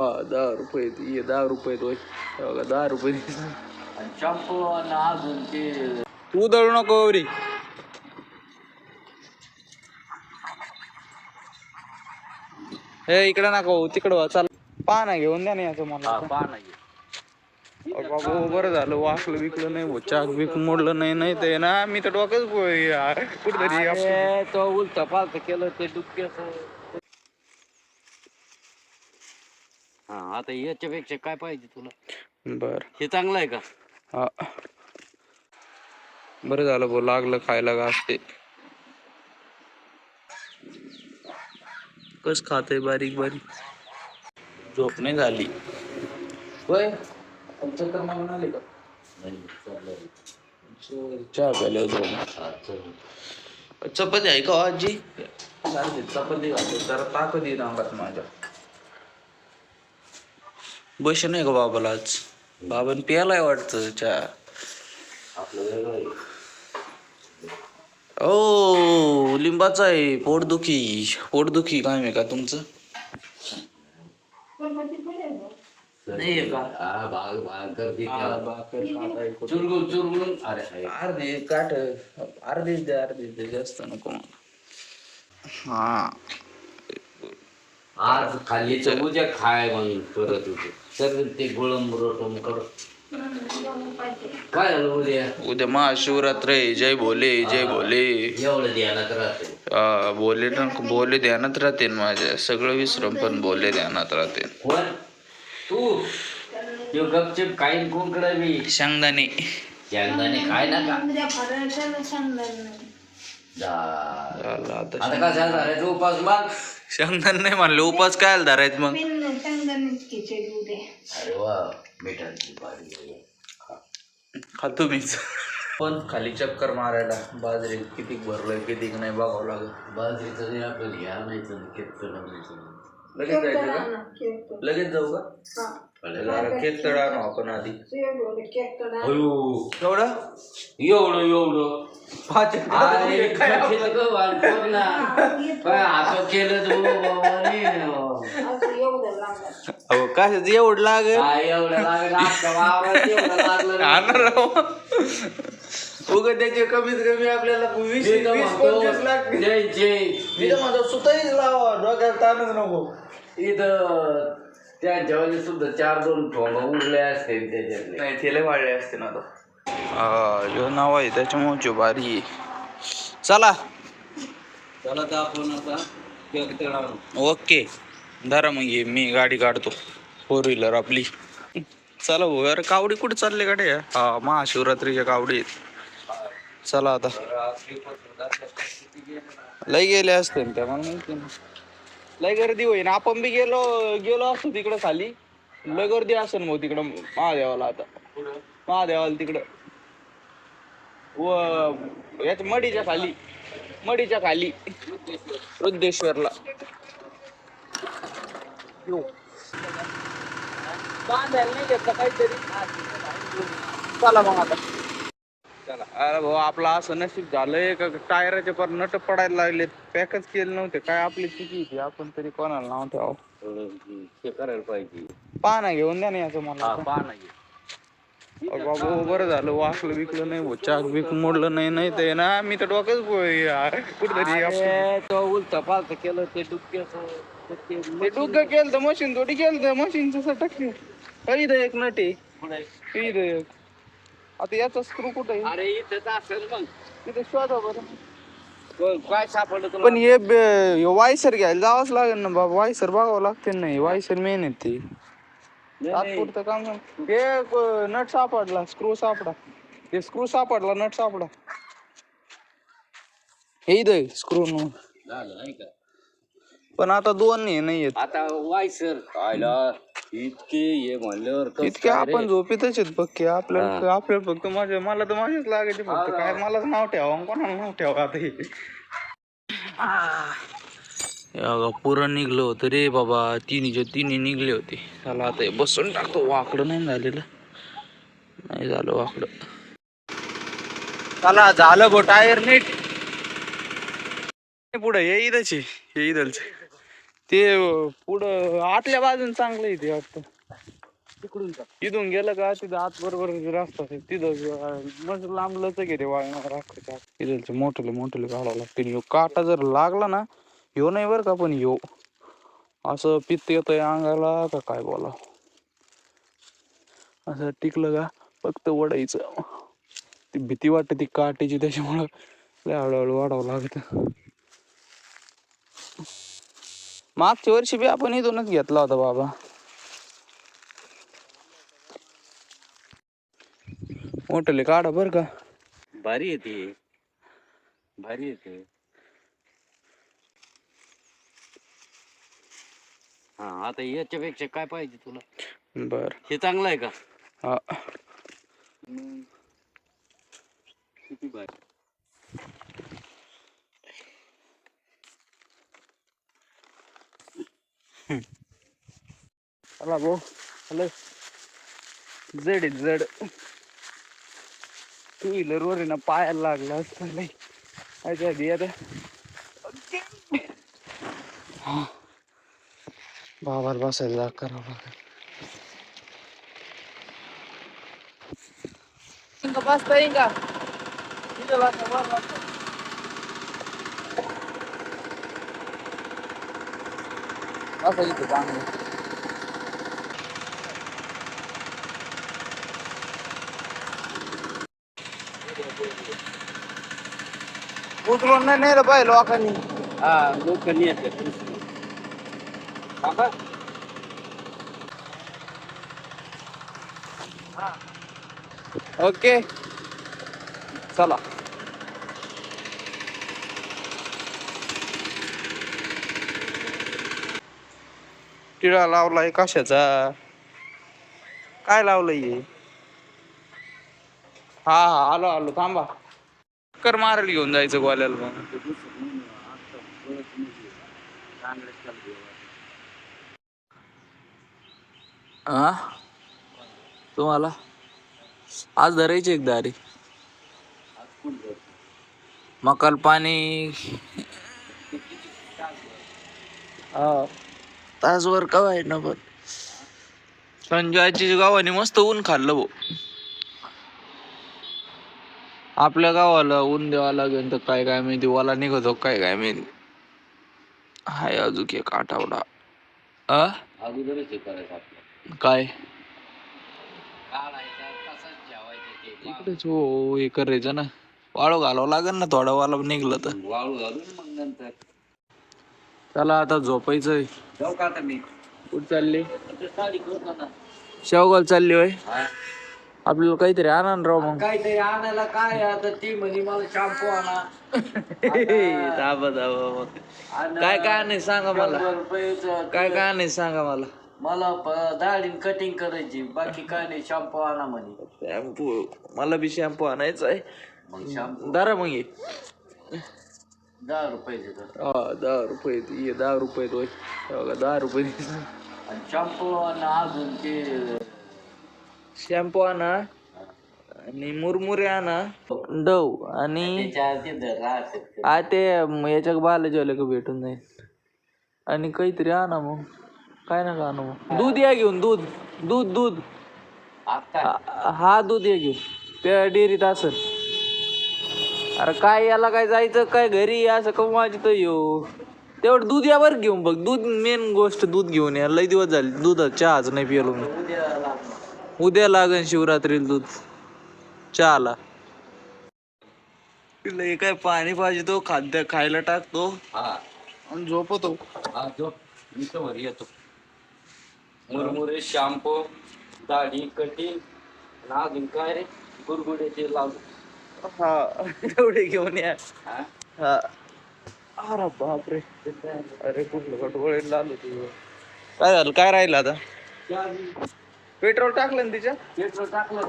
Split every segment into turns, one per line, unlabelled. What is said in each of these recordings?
हा दहा रुपये ये दहा रुपये बघा दहा रुपये
शॅम्पू अजून ते
तू दळू नको रे हे इकडे नको तिकडं चाल. पाहा घेऊन द्या ना याचं मला.
हा पाहा ना
अरे बाबा बरं झालं वाकलं विकलं नाही भाऊ चाक बिक मोडलं नाही नाही ते ना मी तर डोकंच कुठतरी
तो उलट पालत केलं ते डुबक्याच. हा आता याच्यापेक्षा काय पाहिजे तुला?
बर.
हे चांगलं आहे का?
हा. बरं झालं भाऊ लागलं खायला घास ते कस खाते बारीक बारीक? झोप नाही झाली. आले का? चहा प्यायला झोप चपाती आहे का हो आजी? चालते चपाती घालतो जरा ताकद येईन अंगात माझ्या. बस नाही का बाबाला आज? बाबान प्यायलाय वाटतं चहा. ओ लिंबाचा आहे पोटदुखी. पोटदुखी काय आहे का तुमचं? नाही कुठं? अर्धेच दे अर्धेच दे जास्त नको मला. हा.
आज खाल्ली तर उद्या खाय मग परत होते. सगळं ते गोळंब रोटम कर. काय झालं उद्या?
उद्या महाशिवरात्र आहे. जय भोले जय भोले.
एवढं ध्यानात राहते.
हा, बोले ना बोले ध्यानात राहते माझ्या. सगळं विसरम पण बोले ध्यानात राहते.
कोण? तू? त्यो गपचिप काही कोणकडे बी
शेंगदाणे.
शेंगदाणे खाय ना का
आता
काय झालं उपास माग
शेंगदाणे नाही म्हणले उपास काय धरायत मग?
अरे वा मिठाची
खातो मीच पण खाली चक्कर मारायला बाजरी किती भरलंय किती नाही बघावं लागत
बाजरीचं नाही आपल्याला घ्या नाही केक
लगेच जायचं का? लगेच जाऊ का? जरा केक तळ आणू आपण आधी. एवढं
एवढं? एवढं
पाच
अरे केलं ग ना. असं केलं तू बाबाने.
अहो कशाच एवढं लागेल?
काय एवढं लागलं? अख्खा वावरात एवढं लागलं ना.
आणणार उग त्याचे कमीत कमी आपल्याला वीस
मी तर
वीस
म्हणतो,
पंचवीस लागतील
जय जय.
मी तर म्हणतो सुताईच लावा. डोक्याला ताणच नको.
इथं त्या जेवणी सुद्धा चार दोन ठोंबा उरले असते त्याच्यातले.
नाही थेले वाढले असते ना आता. हा जो नाव आहे त्याच्यामुळे जो भारी आहे. चला.
चला तर आपण आता केक
ओके. धरा मग ये मी गाडी काढतो. फोर व्हीलर आपली. चला भाऊ अरे कावडी कुठे चालले गाडी हा महाशिवरात्रीच्या कावडी आहेत. चला आता. लय गेले असते ना त्या मला माहिती ना लय गर्दी होईन. आपण बी गेलो गेलो असतो तिकडं खाली. लय गर्दी असेल मग तिकडं महादेवाला आता. महादेवाला तिकडं. व याच्या मडीच्या खाली. मडीच्या खाली. वृद्धेश्वरला. बांधायला नाही घेतलं काहीतरी. चला मग आता. अरे भाऊ आपला असं नशीब झालंय का? टायराचे पर नट पडायला लागले पॅकच केले नव्हते. काय आपली चुकी होती? आपण तरी कोणाला नाव ठेवावं
हे करायला पाहिजे.
पाहा घेऊन द्या ना याचं मला.
हा पहा ना हे.
अरे बाबा बरं झालं. वाकलं विकलं नाही भाऊ. चाक बिक मोडलं नाही नाही ते ना. मी तर डोकंच कुठतरी
अरे, तो उलट पालत केलं ते डुबक्याच
ते डुग्ग केलं तर मशीन थोडी केलं तर मशीनचं सटक इथं एक नट इथं एक आता याचा स्क्रू कुठं आहे?
अरे इथं असेल मग.
तिथे शोधा बरं.
को- काय सापडलं तुला
पण हे ब- हे वायसर घ्यायला जावंच लागेल ना बाबा. वायसर बघावं लागते नाही वायसर मेन आहेत ते.
नाही, नाही.
तात्पुरतं काम झालं. हे नट सापडला स्क्रू सापडा. हे स्क्रू सापडला नट सापडा. हे इथं स्क्रू
झालं नाही का?
पण आता दोन हे नाही आहेत
आता वायसर आयला. इतके ये म्हणल्यावर कसं
इतके
काय रे?
आपण झोपेतच आहेत पक्के आपल्याला आपल्याला फक्त माझ्या मला तर माझेच लागायचे फक्त. काय मलाच नाव ठेवा कोणाला नाव ठेवा आता हे? बघा पुरण निघलं होतं रे बाबा. तिन्हीच्या तिन्ही निघले होते. चला आता हे बसून टाकतो. वाकडं नाही झालेलं? नाही झालं वाकडं. चला झालं भो टायर नीट. पुढे हे आहे, हे इथलच ते पुढं आतल्या बाजून चांगलं आहे ते वाटतं.
तिकडून
इथून गेलं का तिथं आत बरोबर रस्ता आहे. तिथं मस्त लांब लचक आहे ते वाळणार राखायच्या तिथलचे मोठले मोठले काढावं लागते. ह्यो काटा जर लागला ना ह्यो नाही बरं का पण ह्यो असं पित्त येतंय अंगाला का काय बोला असं टिकलं का फक्त वडायचं. ती भीती वाटते ती काटेची त्याच्यामुळं लय हळूहळू वाढावं लागत. मागच्या वर्षी बी आपण इथूनच घेतला होता बाबा. मोठले काढा बर का.
भारी येते भारी येते हा आता याच्यापेक्षा काय पाहिजे तुला?
बर.
हे चांगलं आहे का?
हा.
किती भारी.
चला भाऊ हॅलो जड आहे जड. टू व्हीलर वर ना पायाला लागला असतं नाही आधी आता. बाबार बसायला करावं लागेल. बसता येईल का असं इथं चांगलं उतरून नाही नेलं पाहिजे लोकांनी
हा लोक येते काका
ओके चला टिळा लावलाय कशाचा? काय लावलंय हा? हा आलो आलो थांबा. कर मारायला घेऊन जायचं गोल्याला मग. हा तुम्हाला? आज धरायची एक दारी. मकाल पाणी. हा. तासभर का आहे ना पण. संजयची गावाने मस्त ऊन खाल्लं भाऊ. आपल्या गावाला ऊन द्यावा लागेल तर काय काय माहिती वाला निघतो काय काय माहिती. हाय अजून एक आठवडा. अ?
अगोदरच हे करायचं आपलं.
काय? इकडेच हो हे करायचं ना. वाळू घालावं लागेल ना थोडा वाला निघलं तर.
वाळू घालून मग नंतर.
चला आता झोपायचंय
जाऊ का आता मी?
कुठं चालली? शेवगाव चालली होय. आपल्याला काहीतरी आणा ना राव मग.
काहीतरी आणायला काय आता ती म्हणे मला शॅम्पू आणा.
मग
आणि.
काय काय नाही सांगा मला. काय काय नाही सांगा मला.
मला दाढी कटिंग करायची बाकी काय नाही शॅम्पू आणा म्हणे.
शॅम्पू मला बी शॅम्पू आणायचा आहे.
मग शॅम्पू
दरा मग
दहा रुपयाचे तर
हा दहा रुपये ये दहा रुपये होय हे बघा दहा रुपये
आणि शॅम्पू आणि अजून ते
शॅम्पू आणा आणि मुरमुरे आणा. डव आणि
त्याच्या तिथं राहतात
आ ते म याच्या बालाजीवाल्या का भेटून जाईल? आणि काहीतरी आणा मग. काय नका आणू मग. दूध या घेऊन दूध. दूध दूध.
आता?
हा- हा दूध या घेऊन. त्या डेअरीत असल. अरे काय याला काय जायचं काय घरी असं का माझी तर येऊ तेवढं दूध या बरं घेऊन बघ. दूध मेन गोष्ट दूध घेऊन या. लई दिवस झाले दूध चहाच नाही पिलो मी.
उद्या
लागन शिवरात्रीला दूध. चहाला. लय काय पाणी पाहिजे तो खाद्य खायला टाकतो.
हा.
आणि झोपतो.
हा मी तर येतो. मुरमुरे शॅम्पू दाढी कटिंग अजून काय रे? गुरगुडे ते लावतो
हा तेवढे घेऊन या.
हा?
अरे बापरे. अरे कुठलं कटोळे आलो तू. काय झालं? काय राहिलं आता? पेट्रोल टाकलं ना तिच्या?
पेट्रोल टाकलं.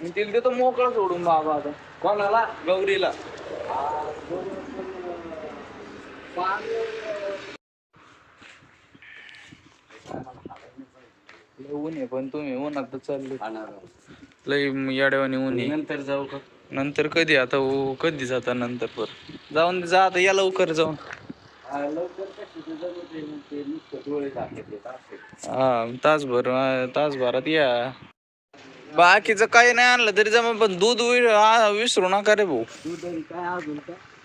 मी तिला देतो मोकळं सोडून बाबा आता.
कोणाला?
गौरीला. ऊन आहे पण तुम्ही उन्हात चालले. लय येड्यावानी ऊन आहे.
नंतर जाऊ का?
नंतर कधी? आता ओ कधी जाता नंतर पर? जाऊन जा आता या लवकर जाऊन.
हा,
हा तासभर तासभरात या. बाकीचं काही नाही आणलं तरी जमा पण दूध वि- हा, विसरू नका रे भाऊ.
दूध आणि काय अजून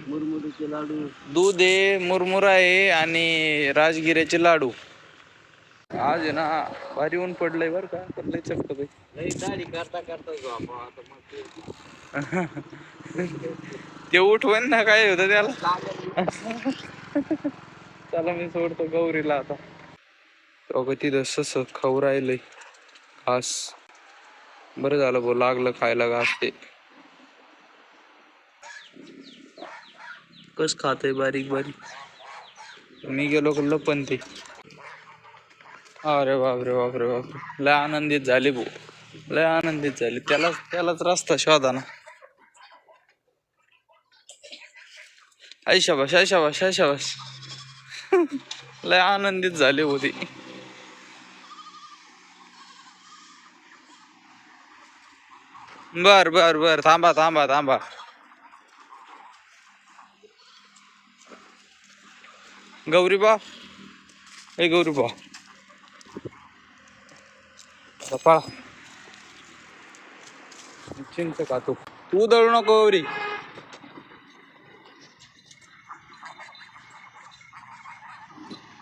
मुरमुरीचे लाडू.
दूध आहे मुरमुरा आहे आणि राजगिऱ्याचे लाडू. आज आहे ना भारी ऊन पडलंय बरं का पण लय
लई दाढी करता करता ते
उठवून ना काय होतं त्याला. चला मी सोडतो गौरीला आता. अगं तिथं सस खाऊ राहिलंय. घास. बरं झालं भाऊ लागलं खायला घास ते. कस खातय बारीक बारीक. मी गेलो कडलं पण ते अरे बापरे बापरे बापरे. लय आनंदित झाले भाऊ. लय आनंदित झाले. त्यालाच त्यालाच रस्ता शोधा ना. आई शाबाश आई शाबाश आई शाबाश लय आनंदित झाले होते बर बर बर. थांबा थांबा थांबा. गौरी बा ए गौरी बा आता पळा चिंच का तू? तू दळू नको गौरी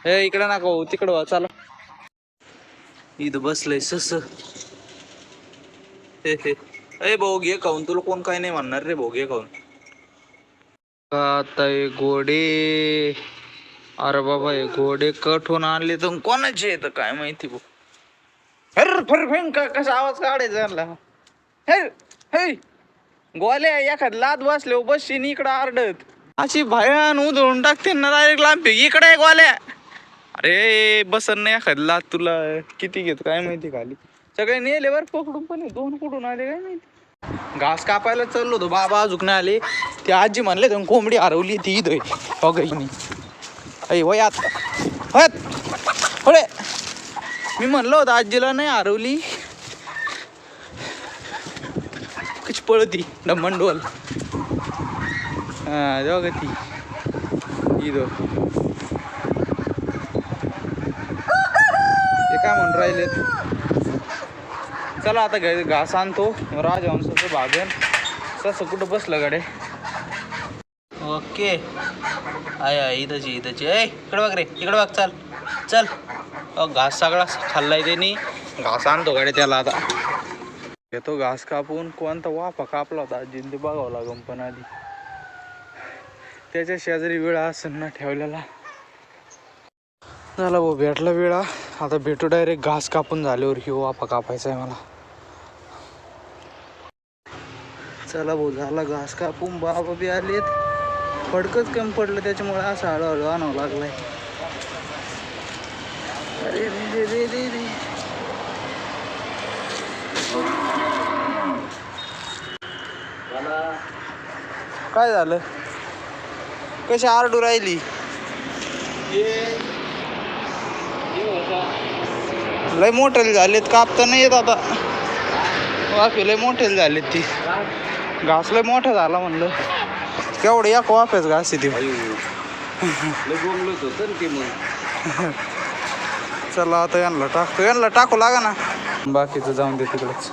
हे इकडे नका भाऊ तिकडं व्हा चला. इथं बसलंय सस. हे हे. भाऊ घे खाऊन तुला कोण काय नाही म्हणणार रे भाऊ घे खाऊन. आता हे घोडे? अरे बाबा हे घोडे कठून आणले तर कोणाचे येत काय माहिती भाऊ हर फर फेंग का कसा आवाज काढायचा यांना? हेर हे गोल्या एखाद लाद बसले बसशीन इकडं आरडत. अशी भयान उधळून टाकते ना डायरेक्ट लांबी. इकडे आहे गोल्या. अरे बसन नाही एखाद लाद तुला. किती घेत काय माहिती खाली. सगळे नेले बरं पकडून पण दोन कुठून आले काय माहिती. घास कापायला चाललो होतो बाबा अजून नाही आले. ते आजी म्हणले तर कोंबडी हरवली ती इथं. बघ अय वयात हत होळे मी म्हणलं होतं आजीला नाही हरवली. कशी पळती डमंडोल हा जेव्हा ती. इथं ते काय म्हणून राहिले? चला आता घरी घास आणतो. राजहंसाचं भागन तसं कुठं बसलं गाडे ओके. आय आय इथंच आहे, इकडं बघ रे इकडं बघ चल. चल. घास सगळा खाल्लाय त्यांनी. घास आणतो गाडी त्याला आता? येतो घास कापून कोणता वाफा कापला होता जिंद ते बघावं पण आधी. त्याच्या शेजारी वेळा असं ना ठेवलेला. झाला भाऊ भेटला वेळा. आता भेटू डायरेक्ट घास कापून झाल्यावर ही वाफा कापायचा आहे मला. चला भाऊ झाला घास कापून. बाबा बी आलेत. फडकच कमी पडलं त्याच्यामुळे असं हळूहळू आणावं लागलाय. अरे रे रे रे रे रे काय झालं? कशी आरडू राहिली? लय मोठे झालेत कापता नाही येत आता. वाफे लय मोठे झालेत ती. घास लय मोठा झाला म्हणलं. केवढं या वाफेच घास ती.
ते मग.
चला आता यांना टाकतो. यांना टाकू लागा ना. बाकीचं जाऊन दे तिकडंच.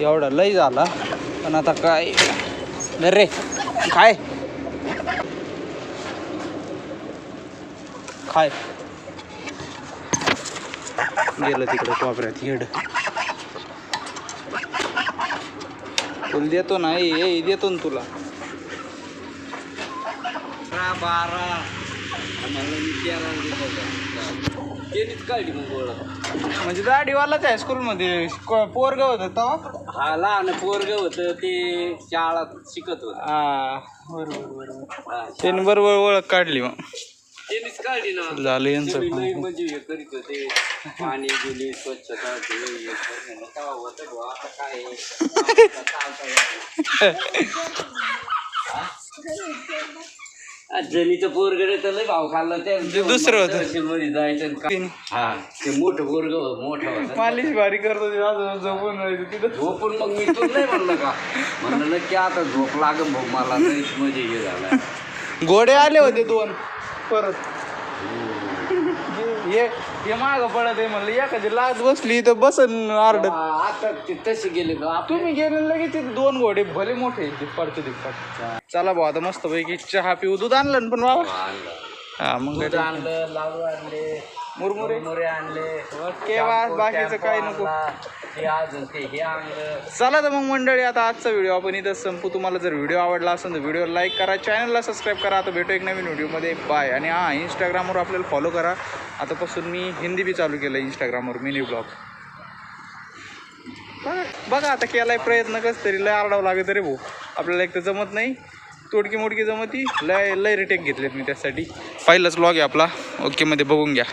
एवढा लय झाला पण आता काय? रे काय खाय. गेलं तिकडं कोपऱ्यात हेड तुला देतो ना ए देतो ना तुला.
बारा. आम्हाला तेरा त्यांनीच काढली मग ओळख.
म्हणजे दाढीवालाच आहे स्कूलमध्ये पोरग होतं तेव्हा
हा लहान पोरग होतं ते शाळात शिकत होत.
हा बरोबर बरोबर. त्याने बरोबर ओळख काढली मग.
त्यांनीच काढली ना.
झालं यांचं
लई. म्हणजे हे करीत होते. पाणी गेली स्वच्छता ते हे करणं. तेव्हा होतं बुवा, आता काय आहे? चालतं आहे. जनीचं पोरगडे तर लय भाव खाल्ला. ते
ते दुसरं होतं.
तहसीलमध्ये जायचं आणि काय- हा ते मोठं पोरग मोठं होतं.
मालिश भारी करतो ते असं झोपून राहायचं तिथं.
झोपून मग मी तुला नाही म्हणलं का? म्हणलं नक्की आता झोप लागन भाऊ मला म्हणजे हे झालं.
घोडे आले होते दोन परत. हे हे माग पडत आहे म्हणलं एखादी लाज बसली तर बसन आरडत.
आता ते तशी गेले का
तुम्ही गेले लगेच तिथे दोन घोडे भले मोठे दिप्पाडचे दिप्पाड चला भाऊ आता मस्त पैकी चहा पिऊ दूध आणलं ना पण बाबा? हा मग
दूध आणलं लाडू आणले
मुरमुरे.
मुरमुरे आणले
केव्हा बाकीचं काही नको.
हे अजून ते हे
चला तर मग मंडळी आता आजचा व्हिडिओ आपण इथं संपू. तुम्हाला जर व्हिडिओ आवडला असेल तर व्हिडिओ लाईक करा चॅनलला सबस्क्राईब करा. आता भेटू एक नवीन व्हिडिओमध्ये बाय आणि हां इंस्टाग्रामवर आपल्याला फॉलो करा. आतापासून मी हिंदी बी चालू केलं इंस्टाग्रामवर मिनी ब्लॉग बघा बघा आता केलाय प्रयत्न कस तरी. लय आरडावं लागेल तरी भाऊ. आपल्याला एक तर जमत नाही. तोडकी मोडकी जमती. लय लय रिटेक घेतलेत मी त्यासाठी. पहिलाच ब्लॉग आहे आपला. ओके मध्ये बघून घ्या.